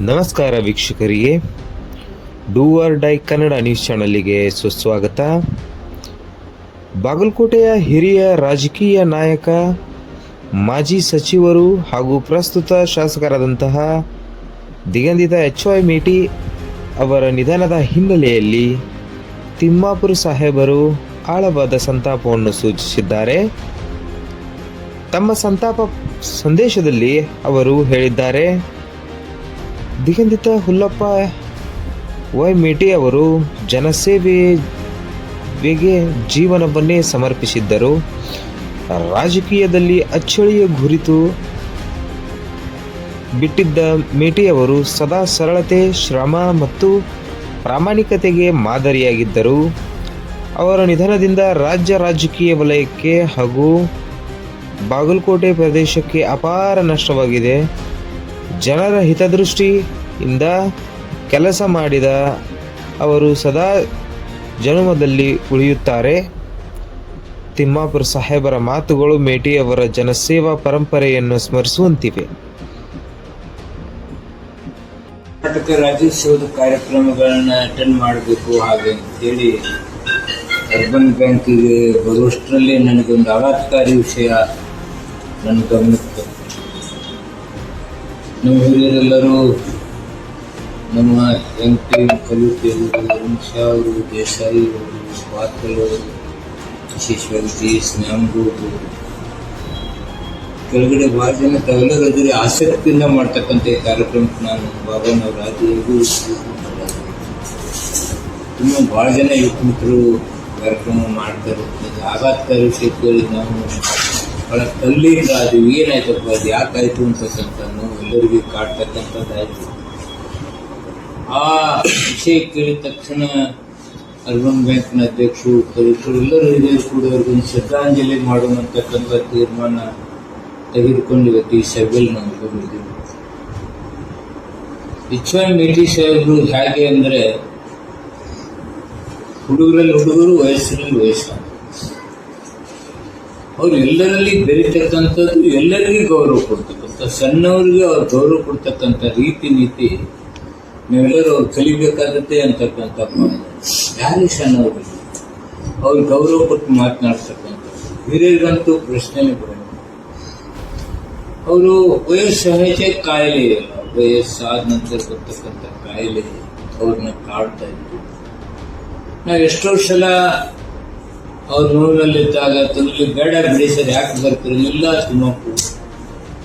ನಮಸ್ಕಾರ ವೀಕ್ಷಕರಿಗೆ doer dye Kannada news ಚಾನಲ್ಗೆ ಸುಸ್ವಾಗತ. ಬಾಗಲಕೋಟೆಯ ಹಿರಿಯ ರಾಜಕೀಯ ನಾಯಕ, ಮಾಜಿ ಸಚಿವರು ಹಾಗೂ ಪ್ರಸ್ತುತ ಶಾಸಕರಾದಂತಹ ದಿಗಂಧಿತ ಎಚ್ ವೈ ಮೇಟಿ ಅವರ ನಿಧನದ ಹಿನ್ನೆಲೆಯಲ್ಲಿ ತಿಮ್ಮಾಪುರ ಸಾಹೇಬರು ಆಳವಾದ ಸಂತಾಪವನ್ನು ಸೂಚಿಸಿದ್ದಾರೆ. ತಮ್ಮ ಸಂತಾಪ ಸಂದೇಶದಲ್ಲಿ ಅವರು ಹೇಳಿದ್ದಾರೆ ದಿಗಂಧಿತ ಹುಲ್ಲಪ್ಪ ವೈ ಮೇಟಿ ಅವರು ಜನಸೇವೆಗೆ ಜೀವನವನ್ನೇ ಸಮರ್ಪಿಸಿದ್ದರು. ರಾಜಕೀಯದಲ್ಲಿ ಅಚ್ಚಳಿಯ ಗುರಿತು ಬಿಟ್ಟಿದ್ದ ಮೇಟಿಯವರು ಸದಾ ಸರಳತೆ, ಶ್ರಮ ಮತ್ತು ಪ್ರಾಮಾಣಿಕತೆಗೆ ಮಾದರಿಯಾಗಿದ್ದರು. ಅವರ ನಿಧನದಿಂದ ರಾಜ್ಯ ರಾಜಕೀಯ ವಲಯಕ್ಕೆ ಹಾಗೂ ಬಾಗಲಕೋಟೆ ಪ್ರದೇಶಕ್ಕೆ ಅಪಾರ ನಷ್ಟವಾಗಿದೆ. ಜನರ ಹಿತದೃಷ್ಟಿಯಿಂದ ಕೆಲಸ ಮಾಡಿದ ಅವರು ಸದಾ ಜನುಮದಲ್ಲಿ ಉಳಿಯುತ್ತಾರೆ ತಿಮ್ಮಾಪುರ ಸಾಹೇಬರ ಮಾತುಗಳು ಮೇಟಿಯವರ ಜನಸೇವಾ ಪರಂಪರೆಯನ್ನು ಸ್ಮರಿಸುವಂತಿವೆ ಕರ್ನಾಟಕ ರಾಜ್ಯೋತ್ಸವದ ಕಾರ್ಯಕ್ರಮಗಳನ್ನ ಅಟೆಂಡ್ ಮಾಡಬೇಕು ಹಾಗೆ ಅಂತೇಳಿ ಅರ್ಬನ್ ಬ್ಯಾಂಕಿಗೆ ಬರುವಷ್ಟರಲ್ಲಿ ನನಗೊಂದು ಆಘಾತಕಾರಿ ವಿಷಯ ನನ್ನ ಗಮನಕ್ಕೆ. ನಮ್ಮ ಹಿರಿಯರೆಲ್ಲರೂ ನಮ್ಮ ಎಂ ಪಿ ಕಲುತಿ ಅವರು ಅರುಣ್ ಶಾ ಅವರು, ದೇಸಾಯಿ, ಅವರು ಪಾಟೀಲ್ ಅವರು ಟಿ ನ್ಯಾಮಗೌಡರು ಕೆಳಗಡೆ ಭಾಳ ಜನ ತಾವೆಲ್ಲರೂ ಆಸಕ್ತಿಯಿಂದ ಮಾಡ್ತಕ್ಕಂಥ ಕಾರ್ಯಕ್ರಮಕ್ಕೆ ನಾನು ಬಾಬಾನವ್ರ ಆದಿಯಾಗೂ ತುಂಬ ಭಾಳ ಜನ ಯುವಕ ಮಿತ್ರರು ಕಾರ್ಯಕ್ರಮ ಮಾಡ್ತಾರೆ. ಆಘಾತಕಾರಿ ವಿಷಯ ನಾವು ಭಾಳ ತಲ್ಲಿಂದ ಅದು ಏನಾಯ್ತಪ್ಪ ಅದು ಯಾಕಾಯ್ತು ಅಂತಕ್ಕಂಥ ಎಲ್ಲರಿಗೂ ಕಾಡ್ತಕ್ಕಂಥದ್ದಾಯ್ತು ಆ ವಿಷಯ ಕೇಳಿದ ತಕ್ಷಣ ಅರ್ಬನ್ ಬ್ಯಾಂಕ್ನ ಅಧ್ಯಕ್ಷರು, ಉಪಾಧ್ಯಕ್ಷರು ಎಲ್ಲರೂ ಹಿರಿಯರು ಕೂಡ ಅವ್ರಿಗೊಂದು ಶ್ರದ್ಧಾಂಜಲಿ ಮಾಡುವಂತಕ್ಕಂಥ ತೀರ್ಮಾನ ತೆಗೆದುಕೊಂಡು ಇವತ್ತು ಈ ಸಭೆಯಲ್ಲಿ ನಾವು ಬಂದಿದ್ದೀವಿ ಎಚ್ ವೈ ಮೇಟಿ ಸಾಹೇಬರು ಹೇಗೆ ಅಂದರೆ ಹುಡುಗರಲ್ಲಿ ಹುಡುಗರು ವಯಸ್ಸಿನಲ್ಲಿ ವಯಸ್ಸು ಅವ್ರು ಎಲ್ಲರಲ್ಲಿ ಬೆರೀತಕ್ಕಂಥದ್ದು ಎಲ್ಲರಿಗೂ ಗೌರವ ಕೊಡ್ತಕ್ಕಂಥ, ಸಣ್ಣವರಿಗೆ ಅವ್ರು ಗೌರವ ಕೊಡ್ತಕ್ಕಂಥ ರೀತಿ ನೀತಿ ನೀವೆಲ್ಲರೂ ಅವ್ರು ಕಲಿಬೇಕಾಗತ್ತೆ ಅಂತಕ್ಕಂಥ. ಯಾರೇ ಸಣ್ಣವರು ಅವ್ರು ಗೌರವ ಕೊಟ್ಟು ಮಾತನಾಡ್ತಕ್ಕಂಥ ಹಿರಿಯರಿಗಂತೂ ಪ್ರಶ್ನೆನೇ ಬರೋಣ ಅವರು ವಯಸ್ಸಹಜ ಸಹಜ ಕಾಯಿಲೆ ಇಲ್ಲ. ವಯಸ್ಸಾದ ನಂತರ ಬರ್ತಕ್ಕಂಥ ಕಾಯಿಲೆ ಅವ್ರನ್ನ ಕಾಡ್ತಾ ಇತ್ತು. ನಾವು ಎಷ್ಟೋ ಸಲ ಅವ್ರ ನೋವಿನಲ್ಲಿದ್ದಾಗ ತಮಗೆ ಬೇಡ ಬಿಡಿ ಸರ್, ಯಾಕೆ ಬರ್ತಿರಲಿಲ್ಲ ತುಮಕು.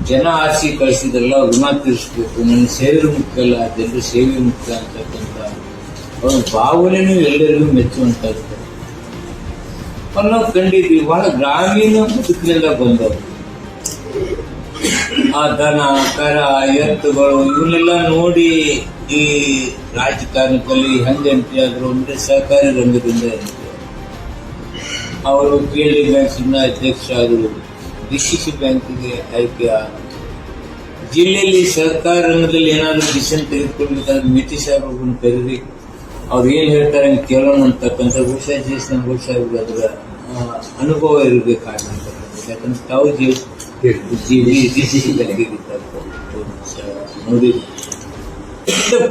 ಜನ ಆರಿಸಿ ಕಳಿಸಿದ್ರಲ್ಲ, ಋಣ ತೀರಿಸ್ಬೇಕು. ನನ್ನ ಸೇವೆ ಮುಖ್ಯ ಅಲ್ಲ, ಜನರ ಸೇವೆ ಮುಖ್ಯ ಅಂತಕ್ಕಂಥ ಅವ್ರ ಭಾವನೆಯೂ ಎಲ್ಲರಿಗೂ ಮೆಚ್ಚುವಂತಾಗ್ತದೆ ಅವ್ರು ಕಂಡಿದ್ವಿ ಬಹಳ ಗ್ರಾಮೀಣ ಬದುಕಿನಿಂದ ಬಂದವರು. ಆ ದನ ಕರ, ಎತ್ತುಗಳು, ಇವನ್ನೆಲ್ಲ ನೋಡಿ ಈ ರಾಜಕಾರಣದಲ್ಲಿ ಹೆಂಗೆ ಎಂಟ್ರಿ ಆದ್ರು ಅಂದ್ರೆ ಸಹಕಾರಿ ರಂಗದಿಂದ. ಅವರು ಪಿ ಎಲ್ ಡಿ ಬ್ಯಾಂಕ್ನ ಅಧ್ಯಕ್ಷ ಆದರು ಡಿ ಸಿ ಸಿ ಬ್ಯಾಂಕಿಗೆ ಆಯ್ಕೆ. ಜಿಲ್ಲೆಯಲ್ಲಿ ಸರ್ಕಾರ ರಂಗದಲ್ಲಿ ಏನಾದರೂ ಡಿಸಿಷನ್ ತೆಗೆದುಕೊಳ್ಬೇಕಾದ್ರೆ ಮಿತಿ ಸಾಹೇಬ್ರನ್ನ ಕರೆದಿ ಅವ್ರು ಏನು ಹೇಳ್ತಾರೆ ಹಂಗೆ ಕೇಳೋಣ ಅಂತಕ್ಕಂಥ ಬಹುಶಃ ಜೇಸ್ ನಮ್ಮ ಬಹುಶಃ ಅವ್ರಿಗೆ ಅದರ ಅನುಭವ ಇರಬೇಕಾಗಿರ್ತಕ್ಕಂಥ ಯಾಕಂದ್ರೆ ತಾವು ಡಿ ಸಿ ಸಿ ಬ್ಯಾಂಕಿಗೆ ನೋಡಿ.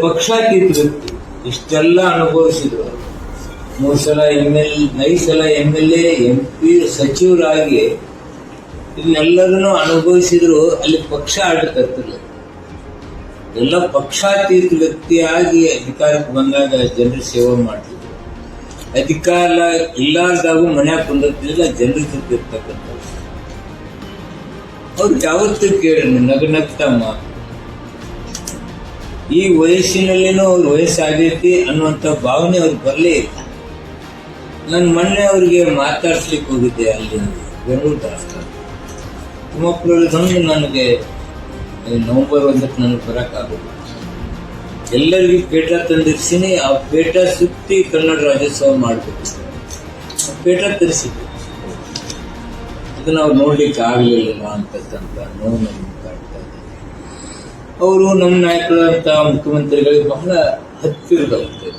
ಪಕ್ಷಾತೀತ ವ್ಯಕ್ತಿ ಇಷ್ಟೆಲ್ಲ ಅನುಭವಿಸಿದ್ರು. ಮೂರು ಸಲ ಎಂ ಎಲ್ ಐದು ಸಲ M L A M P ಸಚಿವರಾಗಿ ಇದನ್ನೆಲ್ಲರನ್ನು ಅನುಭವಿಸಿದ್ರು, ಅಲ್ಲಿ ಪಕ್ಷ ಆಡಕತ್ತಿಲ್ಲ ಎಲ್ಲ ಪಕ್ಷಾತೀತ ವ್ಯಕ್ತಿಯಾಗಿ ಅಧಿಕಾರಕ್ಕೆ ಬಂದಾಗ ಜನರ ಸೇವೆ ಮಾಡ್ತಿದ್ರು. ಅಧಿಕಾರ ಇಲ್ಲಾರ್ದಾಗೂ ಮನ್ಯಾಗ ಕುಂದಿರ್ತಿಲ್ಲ ಜನರ ಜೊತೆ ಇರ್ತಕ್ಕಂಥ ಅವ್ರು ಯಾವತ್ತೂ ಕೇಳಿ ನಗ ನಗ್ತಮ್ಮ ಈ ವಯಸ್ಸಿನಲ್ಲಿನೂ ಅವ್ರ ವಯಸ್ಸಾಗೈತಿ ಅನ್ನುವಂಥ ಭಾವನೆ ಅವ್ರಿಗೆ ಬರಲೇ ಇಲ್ಲ. ನಾನು ಮೊನ್ನೆ ಅವರಿಗೆ ಮಾತಾಡ್ಸ್ಲಿಕ್ಕೆ ಹೋಗಿದ್ದೆ ಅಲ್ಲಿ ಬೆಂಗಳೂರು ದಾಸ್ತಾನ ತುಮಕೂರಲ್ಲಿ ನನಗೆ ನವಂಬರ್ ಒಂದಕ್ಕೆ ನನಗೆ ಬರೋಕ್ಕಾಗೋದು. ಎಲ್ಲರಿಗೂ ಪೇಟ ತಂದಿರ್ಸಿನಿ, ಆ ಪೇಟ ಸುತ್ತಿ ಕನ್ನಡ ರಾಜ್ಯೋತ್ಸವ ಮಾಡಬೇಕು. ಆ ಪೇಟ ತರಿಸಿದ್ವಿ ಅದನ್ನ ಅವ್ರು ನೋಡ್ಲಿಕ್ಕೆ ಆಗಲಿಲ್ಲ ಅಂತಕ್ಕಂಥ ನೋವು ಅವರು ನಮ್ಮ ನಾಯಕರಂತ ಮುಖ್ಯಮಂತ್ರಿಗಳಿಗೆ ಬಹಳ ಹತ್ತಿರದವ್ರು.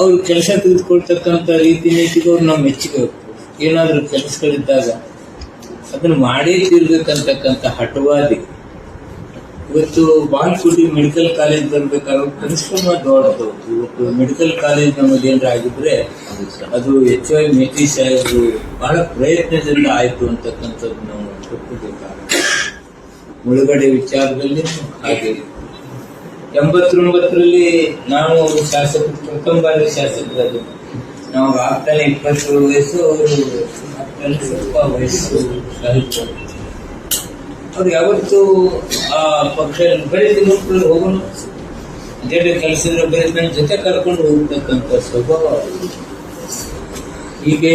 ಅವ್ರು ಕೆಲಸ ತೆಗೆದುಕೊಳ್ತಕ್ಕಂಥ ರೀತಿ ನೀತಿಗೆ ಅವ್ರು ನಾವು ಮೆಚ್ಚುಗೆ ಏನಾದರೂ ಕೆಲಸಗಳಿದ್ದಾಗ ಅದನ್ನು ಮಾಡೇ ತೀರ್ಬೇಕಂತಕ್ಕಂಥ ಹಠವಾದಿ. ಇವತ್ತು ಬಾಲ್ಕುಡಿ ಮೆಡಿಕಲ್ ಕಾಲೇಜ್ ಬರ್ಬೇಕಾದ್ರೆ ಪರಿಶ್ರಮ ದೊಡ್ಡದು. ಇವತ್ತು ಮೆಡಿಕಲ್ ಕಾಲೇಜ್ ನಮ್ಮದು ಏನಾರ ಆಗಿದ್ರೆ ಅದು ಎಚ್ ಐ ಮೇಟಿ ಸಾಹೇಬರು ಬಹಳ ಪ್ರಯತ್ನದಿಂದ ಆಯಿತು ಅಂತಕ್ಕಂಥದ್ದು ನಾವು ಮುಳುಗಡೆ ವಿಚಾರದಲ್ಲಿ ಹಾಗೆ. ಎಂಬತ್ತೊಂಬತ್ತರಲ್ಲಿ ನಾವು ಶಾಸಕ ಪ್ರಥಮ ಬಾರಿ ಶಾಸಕರಾದ ನಾವು ಆಗ್ತಾನೆ ಇಪ್ಪತ್ತೇಳು ವಯಸ್ಸು, ಅವರು ಆಗ್ತಾನೆ ಸ್ವಲ್ಪ ವಯಸ್ಸು ಅವ್ರು ಯಾವತ್ತು ಆ ಪಕ್ಷ ಬೆಳೆದು ನೋಡ್ಕೊಂಡು ಹೋಗೋಣ ಅದೇ ಕೆಲಸದ ಬೆಳೆದ ಜೊತೆ ಕರ್ಕೊಂಡು ಹೋಗ್ತಕ್ಕಂಥ ಸ್ವಭಾವ. ಹೀಗೆ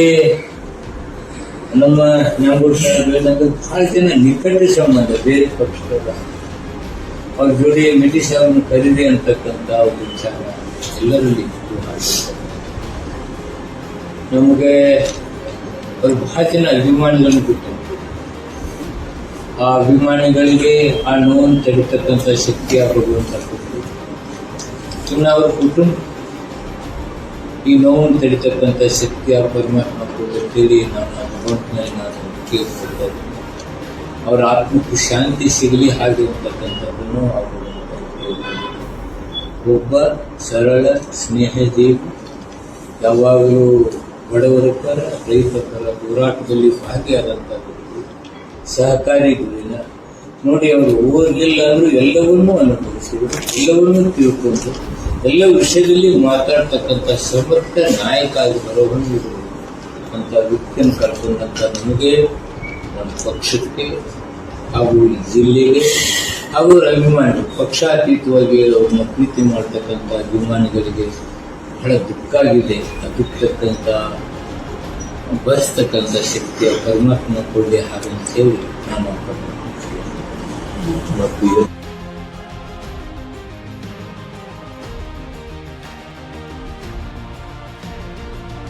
ನಮ್ಮ ನಮ್ಮ ಬಹಳ ಜನ ನಿಕಟ ಸಂಬಂಧ, ಬೇರೆ ಪಕ್ಷದ ಅವ್ರ ಜೋಡಿ ಮೆಟಿ ಖರೀದಿ ಕರೀರಿ ಅಂತಕ್ಕಂಥ ಒಂದು ವಿಚಾರ ಎಲ್ಲರಲ್ಲಿ. ನಮಗೆ ಅವ್ರ ಬಹಳ ಜನ ಅಭಿಮಾನಿಗಳನ್ನು ಬಿಟ್ಟು ಆ ಅಭಿಮಾನಿಗಳಿಗೆ ಆ ನೋವನ್ನು ತೆಗಿತಕ್ಕಂಥ ಶಕ್ತಿ ಆ ಭಗವಂತ ಕೊಟ್ಟು ಇನ್ನು ಅವರ ಕುಟುಂಬ ಈ ನೋವನ್ನು ತಡಿತಕ್ಕಂಥ ಶಕ್ತಿ ಆ ಪರಮಾತ್ಮ ಕೊಡುತ್ತೇಳಿ ನಾನು ಆ ನಾನು. ಅವರ ಆತ್ಮಕ್ಕೆ ಶಾಂತಿ ಸಿಗಲಿ ಹಾಗೆ ಅಂತಕ್ಕಂಥದ್ದನ್ನು ಆ ಒಬ್ಬ ಸರಳ ಸ್ನೇಹಜೀವಿ, ಯಾವಾಗಲೂ ಬಡವರ ಪರ ರೈತರ ಪರ ಹೋರಾಟದಲ್ಲಿ ಭಾಗಿಯಾದಂಥ ವ್ಯಕ್ತಿ ಸಹಕಾರಿ ನೋಡಿ ಅವರು ಓದಲಿಲ್ಲ ಅಂದರೂ ಎಲ್ಲವನ್ನೂ ಅನುಭವಿಸಿದರು, ಎಲ್ಲವನ್ನೂ ತಿಳ್ಕೊಂಡು, ಎಲ್ಲ ವಿಷಯದಲ್ಲಿ ಮಾತಾಡ್ತಕ್ಕಂಥ ಸಮರ್ಥ ನಾಯಕ ಆಗಿ ಬರೋವನ್ನು ಅಂತ ವ್ಯಕ್ತಿಯನ್ನು ಕಳ್ಕೊಂಡಂಥ ನಮಗೆ ನಮ್ಮ ಪಕ್ಷಕ್ಕೆ ಹಾಗೂ ಈ ಜಿಲ್ಲೆಗೆ ಹಾಗೂ ಅಭಿಮಾನಿಗಳು ಪಕ್ಷಾತೀತವಾಗಿ ಅವ್ರನ್ನ ಪ್ರೀತಿ ಮಾಡ್ತಕ್ಕಂಥ ಅಭಿಮಾನಿಗಳಿಗೆ ಬಹಳ ದುಃಖ ಆಗಿದೆ ದುಃಖಕ್ಕಂಥ ಬರೆಸ್ತಕ್ಕಂಥ ಶಕ್ತಿಯ ಪರಮಾತ್ಮ ಕೊಡಲಿ ಹಾಗಂತ ಅಂತೇಳಿ ನಾನು ಮತ್ತು